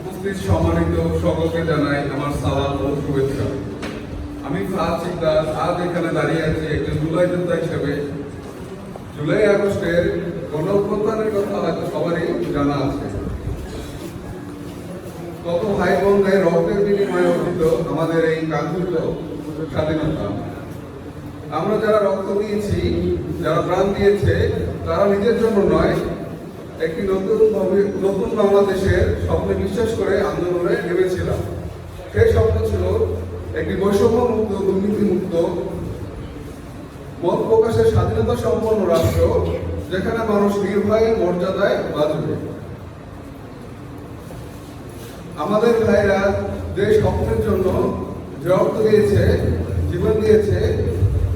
উপস্থিত সম্মানিত সকলকে জানাই আমার সালাম ও শুভেচ্ছা। আমি ফাজ সিকদার আজ এখানে দাঁড়িয়ে আছি একজন জুলাই যোদ্ধা হিসেবে। জুলাই আগস্টের গণ অভ্যুত্থানের কথা হয়তো সবারই জানা আছে। কত ভাই বোনদের রক্তের বিনিময়ে অর্জিত আমাদের এই কাঙ্ক্ষিত স্বাধীনতা। আমরা যারা রক্ত দিয়েছি, যারা প্রাণ দিয়েছে, তারা নিজের জন্য নয় একটি নতুন নতুন বাংলাদেশের স্বপ্নে বিশ্বাস করে আন্দোলনে নেমেছিলাম। সেই স্বপ্ন ছিল একটি বৈষম্য মুক্ত দুর্নীতি মুক্ত মত প্রকাশের স্বাধীনতা সম্পন্ন রাষ্ট্র, যেখানে মানুষ নির্ভয়ে মর্যাদায় বাঁচবে। আমাদের ভাইরা যে স্বপ্নের জন্য যে রক্ত দিয়েছে, জীবন দিয়েছে,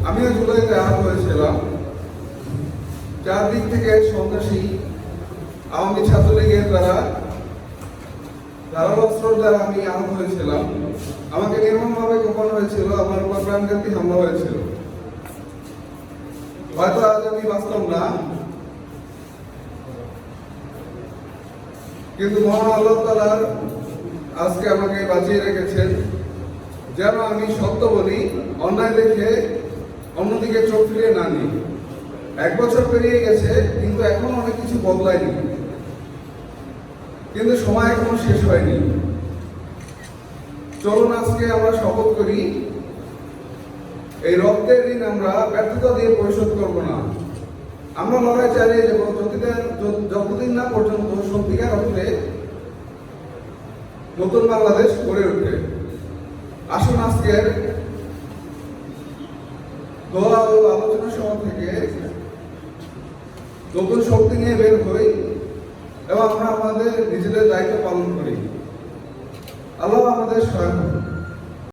আমিও জুলাইতে আহত হয়েছিলাম। চারদিক থেকে সন্ত্রাসী আওয়ামী ছাত্রলীগের দ্বারা ধারাবস্ত্রর দ্বারা আমি আহত হয়েছিলাম। আমাকে নির্মমভাবে কোপানো হয়েছিল, আমার উপর প্রাণঘাতী হামলা হয়েছিল। হয়তো আজ আমি বাঁচতাম না। কিন্তু মহান আল্লাহ তালার আজকে আমাকে বাঁচিয়ে রেখেছেন। যেন আমি সত্য বলি, অন্যায় দেখে অন্যদিকে চোখ ফিরিয়ে না নিই। এক বছর পেরিয়ে গেছে, কিন্তু এখন অনেক কিছু বদলায়নি। কিন্তু সময় এখনও শেষ হয়নি। চলুন আজকে আমরা শপথ করি। এই রক্তের ঋণ আমরা ব্যর্থতা দিয়ে পরিশোধ করব না। আমরা লড়াই চালিয়ে যাব যতদিন যতদিন না পর্যন্ত সত্যিকার অর্থে নতুন বাংলাদেশ গড়ে ওঠে আসুন আজকের দোয়া ও আলোচনা সভা থেকে নতুন শক্তি নিয়ে বের হই। এবং আমরা আমাদের নিজেদের দায়িত্ব পালন করি আল্লাহ আমাদের সহায়।